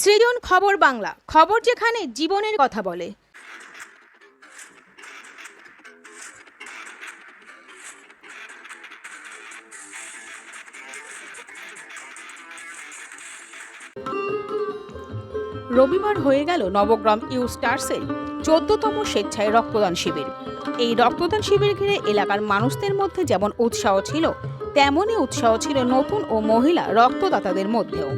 সৃজন খবর বাংলা, খবর যেখানে জীবনের কথা বলে। রবিবার হয়ে গেল নবগ্রাম ইউ স্টার্সের চোদ্দতম স্বেচ্ছায় রক্তদান শিবির। এই রক্তদান শিবির ঘিরে এলাকার মানুষদের মধ্যে যেমন উৎসাহ ছিল, তেমনই উৎসাহ ছিল নতুন ও মহিলা রক্তদাতাদের মধ্যেও।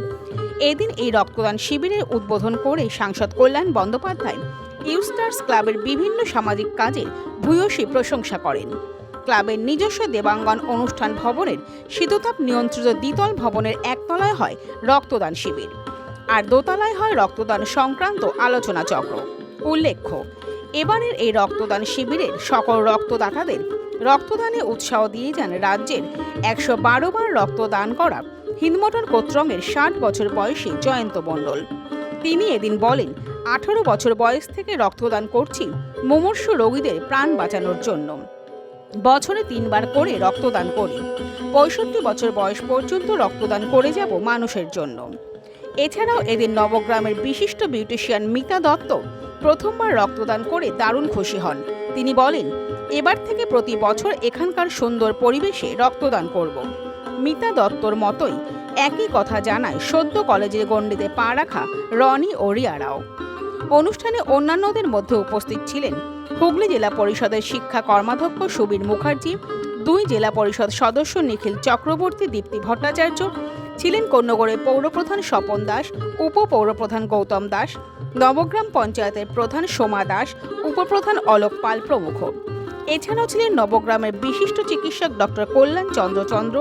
এদিন এই রক্তদান শিবিরের উদ্বোধন করে সাংসদ কল্যাণ বন্দ্যোপাধ্যায় ইউস্টার্স ক্লাবের বিভিন্ন সামাজিক কাজে ভূয়সী প্রশংসা করেন। ক্লাবের নিজস্ব দেবাঙ্গন অনুষ্ঠান ভবনের শীততাপ নিয়ন্ত্রিত দ্বিতল ভবনের একতলায় হয় রক্তদান শিবির। আর দোতলায় হয় রক্তদান সংক্রান্ত আলোচনা চক্র। উল্লেখ্য, এবারের এই রক্তদান শিবিরের সকল রক্তদাতাদের রক্তদানে উৎসাহ দিয়ে যান রাজ্যের একশো বারো বার রক্তদান করা হিন্দমোটর কোত্রঙের ষাট বছর বয়সী জয়ন্ত মণ্ডল। তিনি এদিন বলেন, আঠারো বছর বয়স থেকে রক্তদান করছি, মুমূর্ষু রোগীদের প্রাণ বাঁচানোর জন্য। বছরে তিনবার করে রক্তদান করি। পঁয়ষট্টি বছর বয়স পর্যন্ত রক্তদান করে যাব মানুষের জন্য। এছাড়াও এদিন নবগ্রামের বিশিষ্ট বিউটিশিয়ান মিতা দত্ত প্রথমবার রক্তদান করে দারুণ খুশি হন। তিনি বলেন, এবার থেকে প্রতি বছর এখানকার সুন্দর পরিবেশে রক্তদান করব। মিতা দত্তর মতোই একই কথা জানায় সদ্য কলেজের গণ্ডিতে পা রাখা রনি ও রিয়ারাও অনুষ্ঠানে অন্যান্যদের মধ্যে উপস্থিত ছিলেন হুগলি জেলা পরিষদের শিক্ষা কর্মাধ্যক্ষ সুবীর মুখার্জি, দুই জেলা পরিষদ সদস্য নিখিল চক্রবর্তী, দীপ্তি ভট্টাচার্য, ছিলেন কন্যগড়ের পৌরপ্রধান স্বপন দাস, উপপৌরপ্রধান গৌতম দাস, নবগ্রাম পঞ্চায়েতের প্রধান সোমা দাস, উপপ্রধান অলোক পাল প্রমুখ। এছাড়াও ছিলেন নবগ্রামের বিশিষ্ট চিকিৎসক ডক্টর কল্যাণ চন্দ্র চন্দ্র,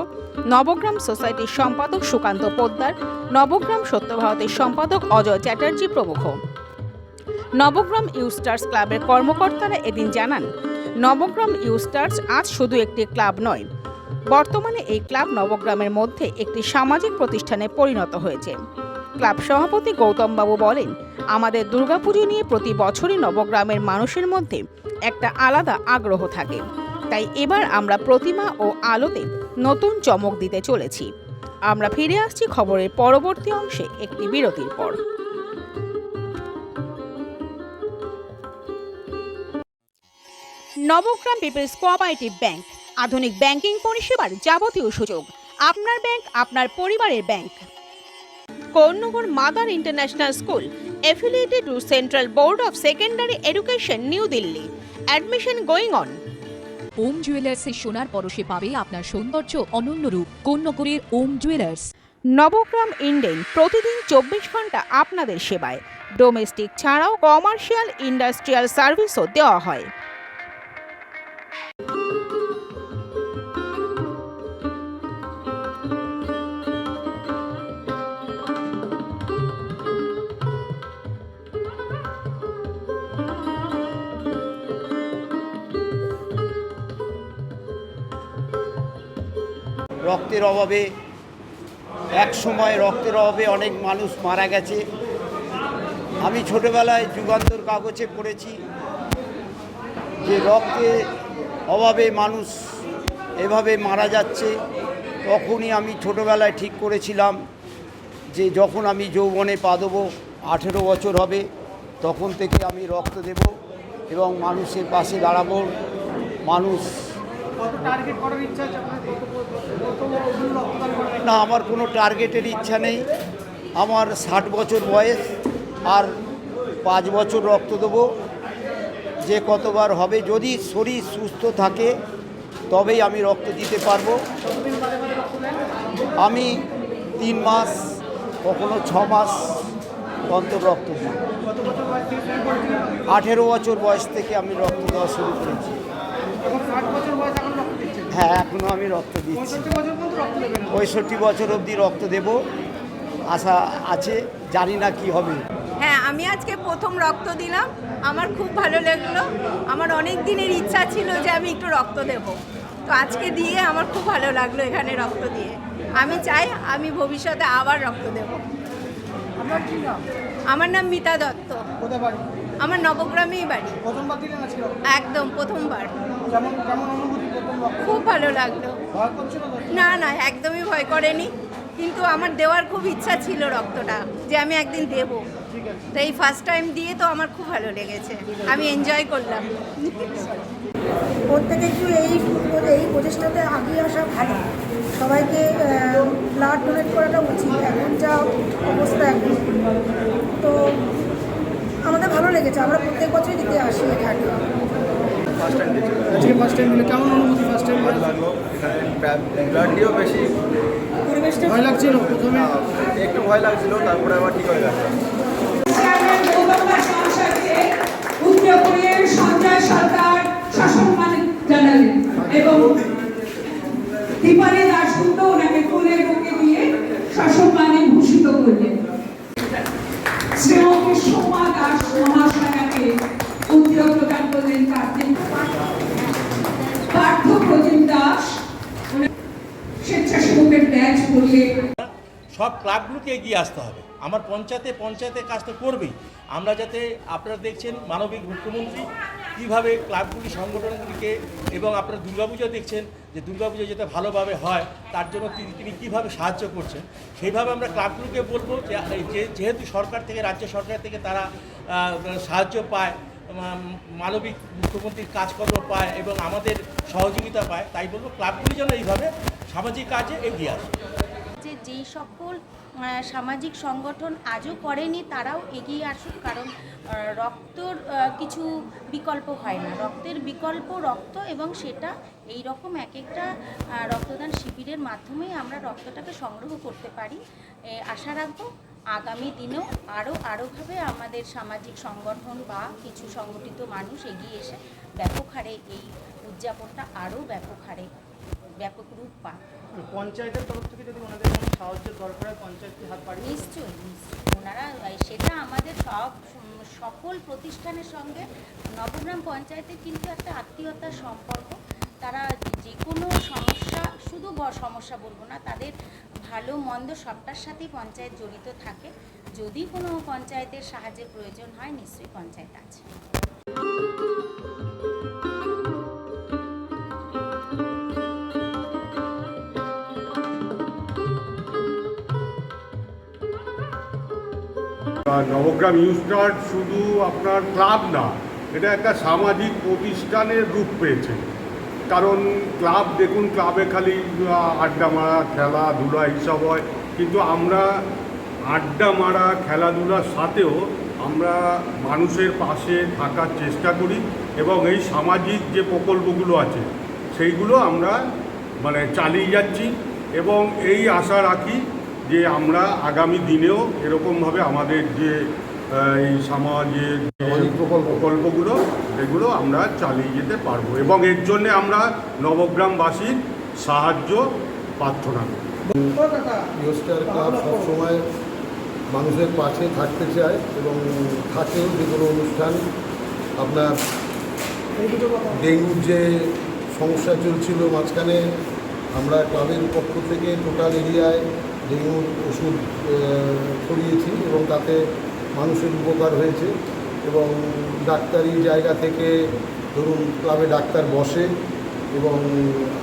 নবগ্রাম সোসাইটির সম্পাদক সুকান্ত পোদ্দার, নবগ্রাম সত্যভারতের সম্পাদক অজয় চ্যাটার্জি প্রমুখ। নবগ্রাম ইউস্টার্স ক্লাবের কর্মকর্তারা এদিন জানান, নবগ্রাম ইউস্টার্স আজ শুধু একটি ক্লাব নয়, বর্তমানে এই ক্লাব নবগ্রামের মধ্যে একটি সামাজিক প্রতিষ্ঠানে পরিণত হয়েছে। ক্লাব সভাপতি গৌতমবাবু বলেন, আমাদের দুর্গাপুজো নিয়ে প্রতি বছরই নবগ্রামের মানুষের মধ্যে একটা আলাদা আগ্রহ থাকে। তাই এবার আমরা প্রতিমা ও আলোতে নতুন চমক দিতে চলেছি। আমরা ফিরে আসছি খবরের পরবর্তী অংশে একটি বিরতির পর। নবগ্রাম পিপলস কোঅপারেটিভ ব্যাংক, আধুনিক ব্যাংকিং পরিষেবার যাবতীয় সুযোগ। আপনার ব্যাংক, আপনার পরিবারের bank. Konnagar mother international school, affiliated to central board of secondary education, New Delhi. Admission going on Om জুয়েলার্সের সোনার পরশে পাবে আপনার সৌন্দর্য অনন্য রূপ। কন্যগরের ওম জুয়েলার্স নবগ্রাম ইন্ডেন প্রতিদিন চব্বিশ ঘণ্টা আপনাদের সেবায়। ডোমেস্টিক ছাড়াও কমার্শিয়াল ইন্ডাস্ট্রিয়াল সার্ভিসও দেওয়া হয়। রক্তের অভাবে, এক সময় রক্তের অভাবে অনেক মানুষ মারা গেছে। আমি ছোটবেলায় যুগান্তর কাগজে পড়েছি যে রক্তের অভাবে মানুষ এভাবে মারা যাচ্ছে। তখনই আমি ছোটবেলায় ঠিক করেছিলাম যে যখন আমি যৌবনে পা দেবো, আঠেরো বছর হবে, তখন থেকে আমি রক্ত দেব এবং মানুষের পাশে দাঁড়াবো। মানুষ না আমার কোনো টার্গেটের ইচ্ছা নেই। আমার ষাট বছর বয়স আর পাঁচ বছর রক্ত দেবো। যে কতবার হবে যদি শরীর সুস্থ থাকে তবেই আমি রক্ত দিতে পারব। আমি তিন মাস কখনো ছ মাস অন্তর রক্ত দিই। আঠেরো বছর বয়স থেকে আমি রক্ত দেওয়া শুরু করেছি। হ্যাঁ এখনও আমি রক্ত দিচ্ছি। পঁয়ষট্টি বছর অবধি রক্ত দেব। আশা আছে জানি না কি হবে। হ্যাঁ আমি আজকে প্রথম রক্ত দিলাম। আমার খুব ভালো লাগল। আমার অনেক দিনের ইচ্ছা ছিল যে আমি একটু রক্ত দেব। তো আজকে দিয়ে আমার খুব ভালো লাগল এখানে রক্ত দিয়ে। আমি চাই আমি ভবিষ্যতে আবার রক্ত দেব। আপনার কি নাম? আমার নাম মিতা দত্ত। আমার নবগ্রামেই বাড়ি। প্রথমবার দিলেন আজকে একদম প্রথমবার। খুব ভালো লাগল। না না একদমই ভয় করেনি। কিন্তু আমার দেওয়ার খুব ইচ্ছা ছিল রক্তটা যে আমি একদিন দেব। তো এই ফার্স্ট টাইম দিয়ে তো আমার খুব ভালো লেগেছে। আমি এনজয় করলাম। প্রত্যেকে একটু এই এই প্রচেষ্টাতে আগিয়ে আসা ভালো। সবাইকে ব্লাড ডোনেট করাটা উচিত। এখন যা অবস্থা এখন। তো আমাদের ভালো লেগেছে। আমরা প্রত্যেক বছরই দিতে আসি এখানে। আজকে ফার্স্ট টাইম দিলে কেমন অনুভূতি ফার্স্ট টাইম ভালো লাগল। দিয়েও বেশি। ভয় লাগছিল প্রথমে? একটু ভয় লাগছিল তারপরে আবার ঠিক হয়ে গেছে। জানালেন এবং দীপালি দাশগুপ্ত ওনাকে ফুলের বুকে দিয়ে শাসনমানে ভূষিত করলেন সব ক্লাবগুলোকে এগিয়ে আসতে হবে। আমার পঞ্চায়েতে পঞ্চায়েতের কাজ তো করবেই। আমরা যাতে আপনারা দেখছেন মানবিক মুখ্যমন্ত্রী কীভাবে ক্লাবগুলি, সংগঠনগুলিকে এবং আপনারা দুর্গাপুজো দেখছেন যে দুর্গাপুজো যাতে ভালোভাবে হয়, তার জন্য তিনি তিনি কীভাবে সাহায্য করছেন, সেইভাবে আমরা ক্লাবগুলোকে বলব যে যেহেতু সরকার থেকে, রাজ্য সরকার থেকে তারা সাহায্য পায় মানবিক মুখ্যমন্ত্রীর কাজকর্ম পায় এবং আমাদের সহযোগিতা পায়, তাই বলব ক্লাবগুলি যেন এইভাবে সামাজিক কাজে এগিয়ে আসে যে যেই সকল সামাজিক সংগঠন আজও করেনি, তারাও এগিয়ে আসুক, কারণ রক্তর কিছু বিকল্প হয় না। রক্তের বিকল্প রক্ত এবং সেটা এই রকম এক একটা রক্তদান শিবিরের মাধ্যমেই আমরা রক্তটাকে সংগ্রহ করতে পারি। আশা রাখব আগামী দিনেও আরও আরোভাবে আমাদের সামাজিক সংগঠন বা কিছু সংগঠিত মানুষ এগিয়ে এসে ব্যাপক হারে এই উদযাপনটা আরও ব্যাপক হারে, ব্যাপক রূপ পায় পঞ্চায়েতের তরফ থেকে যদি ওনাদের কোনো সাহায্যের দরকার হয়, পঞ্চায়েতকে হাত বাড়িয়ে নিশ্চয়ই ওনারা সেটা আমাদের সব সকল প্রতিষ্ঠানের সঙ্গে নবগ্রাম পঞ্চায়েতের কিন্তু একটা আত্মীয়তার সম্পর্ক। তারা যে কোনো সমস্যা, শুধু সমস্যা বলব না, তাদের ভালো, মন্দ সবটার সাথেই পঞ্চায়েত জড়িত থাকে। যদি কোনো পঞ্চায়েতের সাহায্যের প্রয়োজন হয়, নিশ্চয়ই পঞ্চায়েত আছে। নবগ্রাম ইউস্টার শুধু আপনার ক্লাব না, এটা একটা সামাজিক প্রতিষ্ঠানের রূপ পেয়েছে। কারণ ক্লাব, দেখুন ক্লাবে খালি আড্ডা মারা, খেলাধুলা এইসব হয়, কিন্তু আমরা আড্ডা মারা, খেলাধুলার সাথেও আমরা মানুষের পাশে থাকার চেষ্টা করি এবং এই সামাজিক যে প্রকল্পগুলো আছে, সেইগুলো আমরা মানে চালিয়ে যাচ্ছি এবং এই আশা রাখি যে আমরা আগামী দিনেও এরকমভাবে আমাদের যে এই সমাজের প্রকল্পগুলো এগুলো আমরা চালিয়ে যেতে পারব এবং এর জন্যে আমরা নবগ্রামবাসীর সাহায্য প্রার্থনা করি। ক্লাব সবসময় মানুষের পাশে থাকতে চায় এবং থাকেও যে কোনো অনুষ্ঠান। আপনার ডেঙ্গুর যে সমস্যা চলছিল মাঝখানে আমরা ক্লাবের পক্ষ থেকে টোটাল এরিয়ায় ডেঙ্গুর ওষুধ ছড়িয়েছি এবং তাতে মানুষের উপকার হয়েছে এবং ডাক্তারি জায়গা থেকে ধরুন ক্লাবে ডাক্তার বসে এবং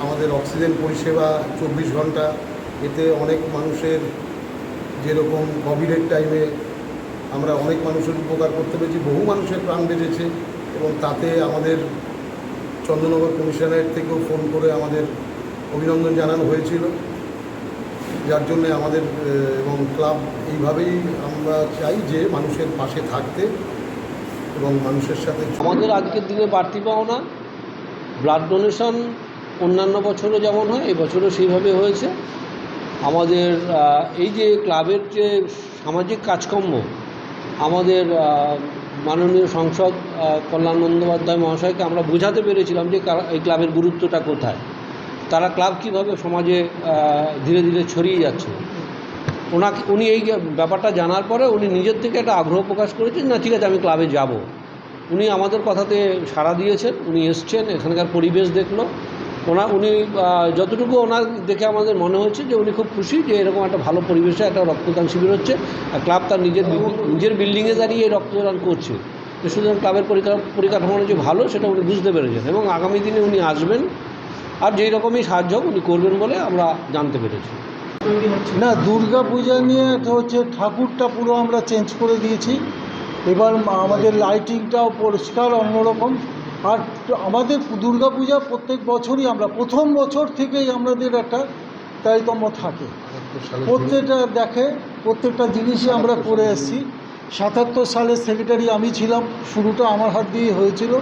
আমাদের অক্সিজেন পরিষেবা চব্বিশ ঘণ্টা, এতে অনেক মানুষের যেরকম কোভিডের টাইমে আমরা অনেক মানুষের উপকার করতে পেরেছি, বহু মানুষের প্রাণ বেঁচেছে এবং তাতে আমাদের চন্দ্রনগর কমিশনারের থেকেও ফোন করে আমাদের অভিনন্দন জানানো হয়েছিল। যার জন্য আমাদের এবং ক্লাব এইভাবেই আমরা চাই যে মানুষের পাশে থাকতে এবং মানুষের সাথে আমাদের আজকের দিনে বাড়তি পাওনা ব্লাড ডোনেশন অন্যান্য বছরও যেমন হয়, এই বছরও সেইভাবে হয়েছে। আমাদের এই যে ক্লাবের যে সামাজিক কাজকর্ম, আমাদের মাননীয় সংসদ কল্যাণ বন্দ্যোপাধ্যায় মহাশয়কে আমরা বোঝাতে পেরেছিলাম যে এই ক্লাবের গুরুত্বটা কোথায়। তারা ক্লাব কীভাবে সমাজে ধীরে ধীরে ছড়িয়ে যাচ্ছে? ওনাকে, উনি এই ব্যাপারটা জানার পরে উনি নিজের থেকে একটা আগ্রহ প্রকাশ করেছেন, না, ঠিক আছে, আমি ক্লাবে যাব। উনি আমাদের কথাতে সাড়া দিয়েছেন, উনি এসছেন, এখানকার পরিবেশ দেখল। ওনা, উনি যতটুকু ওনার দেখে আমাদের মনে হচ্ছে যে উনি খুব খুশি যে এরকম একটা ভালো পরিবেশে একটা রক্তদান শিবির হচ্ছে, আর ক্লাব তার নিজের নিজের বিল্ডিংয়ে দাঁড়িয়ে এই রক্তদান করছে। সুতরাং ক্লাবের পরিকা- পরিকাঠামো যে ভালো, সেটা উনি বুঝতে পেরেছেন এবং আগামী দিনে উনি আসবেন। আর যেই রকমই সাহায্য হোক উনি করবেন বলে আমরা জানতে পেরেছি। না দুর্গা পূজা নিয়ে তো হচ্ছে ঠাকুরটা পুরো আমরা চেঞ্জ করে দিয়েছি। এবার আমাদের লাইটিংটাও পরিষ্কার অন্যরকম। আর আমাদের দুর্গা পূজা প্রত্যেক বছরই আমরা প্রথম বছর থেকেই আমাদের একটা তারতম্য থাকে। প্রত্যেকটা দেখে প্রত্যেকটা জিনিসই আমরা করে এসেছি। সাতাত্তর সালের সেক্রেটারি আমি ছিলাম শুরুটা আমার হাত দিয়ে হয়েছিল।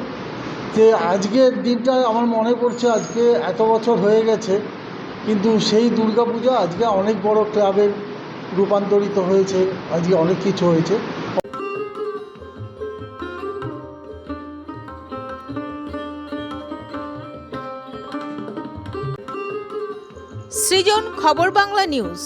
যে আজকের দিনটা আমার মনে পড়ছে আজকে এত বছর হয়ে গেছে, কিন্তু সেই দুর্গাপূজা আজকে অনেক বড় ক্লাবের রূপান্তরিত হয়েছে, আজকে অনেক কিছু হয়েছে। সৃজন খবর বাংলা নিউজ।